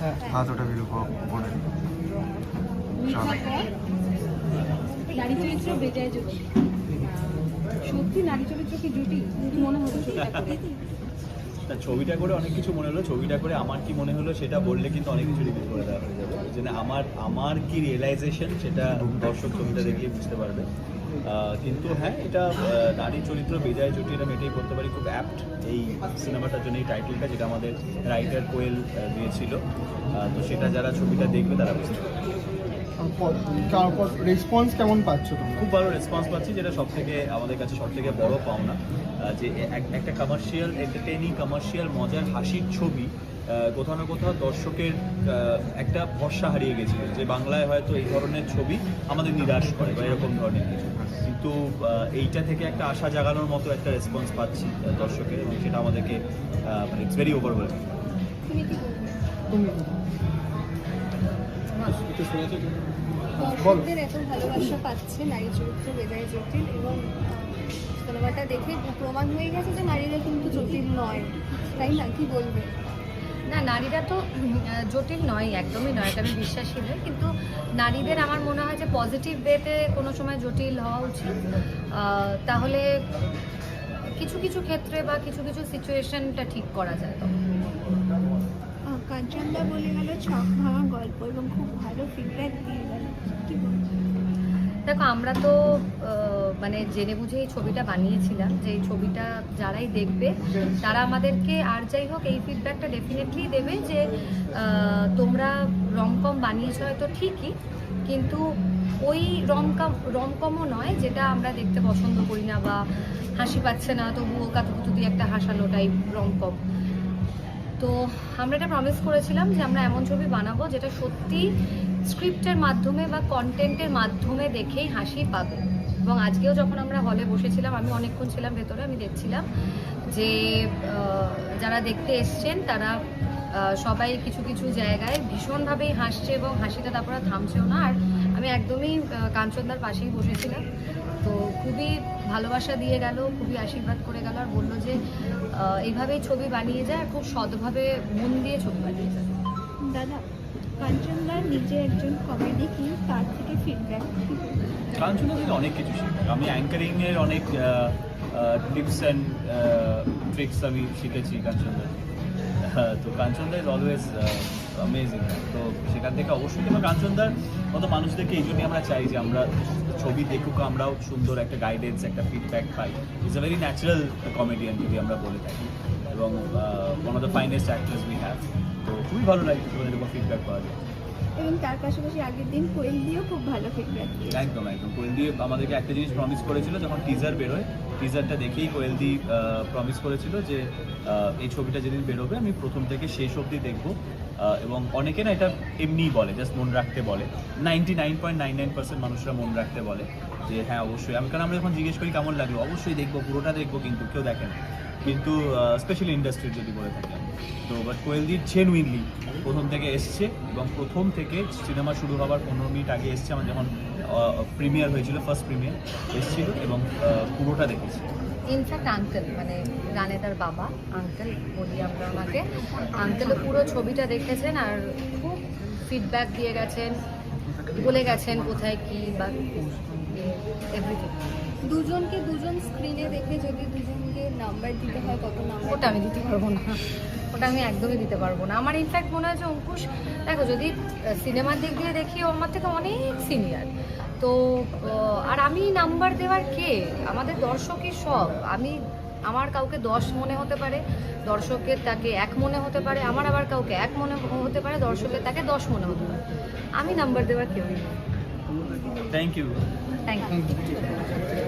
হ্যাঁ হাত ওটা ভিডিও করে মিঠার নারী চরিত্র বেজায় জুটি। সত্যি নারী চরিত্র কি জুটি? কি মনে হতো ছবিটা করে? ছবিটা করে অনেক কিছু মনে হলো ছবিটা করে আমার কি মনে হলো সেটা বললে কিন্তু অনেক কিছু রিভিল করে দেওয়া হয়ে যাবে। আমার আমার কি রিয়েলাইজেশন সেটা দর্শক ছবিটা দেখলে বুঝতে পারবে। কিন্তু হ্যাঁ এটা নারী চরিত্র বেজায় জুটি এটা মেটেই করতে পারি খুব অ্যাপ্ট এই সিনেমাটার জন্য এই টাইটেলটা যেটা আমাদের রাইটার কোয়েল দিয়েছিল। তো সেটা যারা ছবিটা দেখবে তারা বুঝতে পারবে। রেসপন্স কেমন পাচ্ছ খুব ভালো রেসপন্স পাচ্ছি যেটা সব থেকে আমাদের কাছে সব থেকে বড় পাওনা যে এক- একটা কমার্শিয়াল এন্টারটেইনিং কমার্শিয়াল মজার হাসির ছবি কোথাও না কোথাও দর্শকের একটা ভরসা হারিয়ে গেছিল যে বাংলায় হয়তো এই ধরনের ছবি আমাদের নিরাশ করে বা এরকম ধরনের কিছু। কিন্তু এইটা থেকে একটা আশা জাগানোর মতো একটা রেসপন্স পাচ্ছি দর্শকের এবং সেটা আমাদেরকে মানে ইটস ভেরি ওভারওয়েলমিং কি দর্শকদের এত ভালোবাসা পাচ্ছে নারী চরিত্র বেজায় জটিল এবং সিনেমাটা দেখে প্রমাণ হয়ে গেছে যে নারীরা কিন্তু জটিল নয়। তাই না? কি বলবে? নারীরা তো জটিল নয়, একদমই নয়, এটা আমি বিশ্বাসী নই। কিন্তু নারীদের আমার মনে হয় যে পজিটিভ ওয়েতে কোনো সময় জটিল হওয়া উচিত। তাহলে কিছু কিছু ক্ষেত্রে বা কিছু কিছু সিচুয়েশনটা ঠিক করা যায় কাঞ্চনদা বলে গেল, ছক ভাঙা গল্প এবং খুব ভালো ফিডব্যাক দিয়ে গেল। কি দেখো, আমরা তো মানে জেনে বুঝে এই ছবিটা বানিয়েছিলাম যে এই ছবিটা যারাই দেখবে, তারা আমাদেরকে আর যাই হোক এই ফিডব্যাকটা ডেফিনেটলি দেবে যে তোমরা রমকম বানিয়েছো হয়তো ঠিকই, কিন্তু ওই রমকম রমকমও নয় যেটা আমরা দেখতে পছন্দ করি না বা হাসি পাচ্ছে না, তবুও কাতুকুতু দিয়ে একটা হাসানো টাইপ রমকম তো আমরা এটা প্রমিস করেছিলাম যে আমরা এমন ছবি বানাবো যেটা সত্যি স্ক্রিপ্টের মাধ্যমে বা কন্টেন্টের মাধ্যমে দেখেই হাসি পাবে। এবং আজকেও যখন আমরা হলে বসেছিলাম, আমি অনেকক্ষণ ছিলাম ভেতরে, আমি দেখছিলাম যে যারা দেখতে এসছেন, তারা সবাই কিছু কিছু জায়গায় ভীষণভাবেই হাসছে এবং হাসিটা তারপরে থামছেও না। আর আমি একদমই কাঞ্চনদার পাশেই বসেছিলাম। তো খুবই ভালোবাসা দিয়ে গেল, খুবই আশীর্বাদ করে গেল আর বলল যে এইভাবেই ছবি বানিয়ে যায় আর খুব সৎভাবে মন দিয়ে ছবি বানিয়ে যায় দাদা কাঞ্চনদা নিজে একজন কমেডি কি তার থেকে ফিডব্যাক কাঞ্চনা থেকে অনেক কিছু শিখি আমি অ্যাঙ্কারিং এর অনেক টিপস অ্যান্ড ট্রিক্স আমি শিখেছি কাঞ্চনদা তো কাঞ্চনদা ইজ অলওয়েজ অ্যামেজিং তো সেখান থেকে অবশ্যই কিন্তু কাঞ্চনদার মতো মানুষদেরকে এই জন্যই আমরা চাই যে আমরা ছবি দেখুক, আমরাও সুন্দর একটা গাইডেন্স একটা feedback pi. Is a very natural comedian যদি আমরা বলে থাকি। এবং one of the finest actors we have তো খুবই ভালো লাগে তোমাদের এরকম ফিডব্যাক পাওয়া যায়। এবং তার পাশাপাশি আগের দিন কোয়েল দিয়েও খুব ভালো ফিডব্যাক দিয়ে একদম একদম। কোয়েলদি আমাদেরকে একটা জিনিস প্রমিস করেছিল যখন টিজার বেরোয় টিজারটা দেখেই কোয়েলদি প্রমিস করেছিল যে আহ, এই ছবিটা যেদিন বেরোবে আমি প্রথম থেকে শেষ অবধি দেখব। আহ, এবং অনেকে না এটা এমনিই বলে জাস্ট মন রাখতে বলে। Ninety nine point nine nine percent মানুষরা মন রাখতে বলে যে হ্যাঁ অবশ্যই। আমি কারণ আমরা যখন জিজ্ঞেস করি কেমন লাগল অবশ্যই দেখব পুরোটা দেখব কিন্তু কেউ দেখেন কিন্তু স্পেশালি ইন্ডাস্ট্রির যদি বলে থাকি তো বাট কোয়েলদি জেনুইনলি প্রথম থেকে এসছে এবং প্রথম থেকে সিনেমা শুরু হওয়ার পনেরো মিনিট আগে এসছে। আমার যখন প্রিমিয়ার হয়েছিল ফার্স্ট প্রিমিয়ার এসেছিল এবং পুরোটা দেখেছি। ইনফ্যাক্ট আঙ্কেল মানে গানে তার বাবা আঙ্কেল বলি আমরা ওনাকে। আঙ্কেলও পুরো ছবিটা দেখেছেন আর খুব ফিডব্যাক দিয়ে গেছেন। বলে গেছেন কোথায় কি বা এভরিথিং দুজনকে দুজন স্ক্রিনে দেখে যদি দুজনকে নাম্বার দিতে হয় কত নাম্বার ওটা আমি দিতে পারব না। ওটা আমি একদমই দিতে পারব না। আমার ইনফ্যাক্ট মনে হয় যে অঙ্কুশ দেখো যদি সিনেমার দিক দিয়ে দেখি ও আমার থেকে অনেক সিনিয়র তো আর আমি নাম্বার দেওয়ার কে? আমাদের দর্শকই সব। আমি আমার কাউকে দশ মনে হতে পারে দর্শকের তাকে এক মনে হতে পারে আমার আবার কাউকে এক মনে হতে পারে দর্শকের তাকে দশ মনে হতে পারে। আমি নাম্বার দেওয়ার কেউই থ্যাংক ইউ থ্যাংক ইউ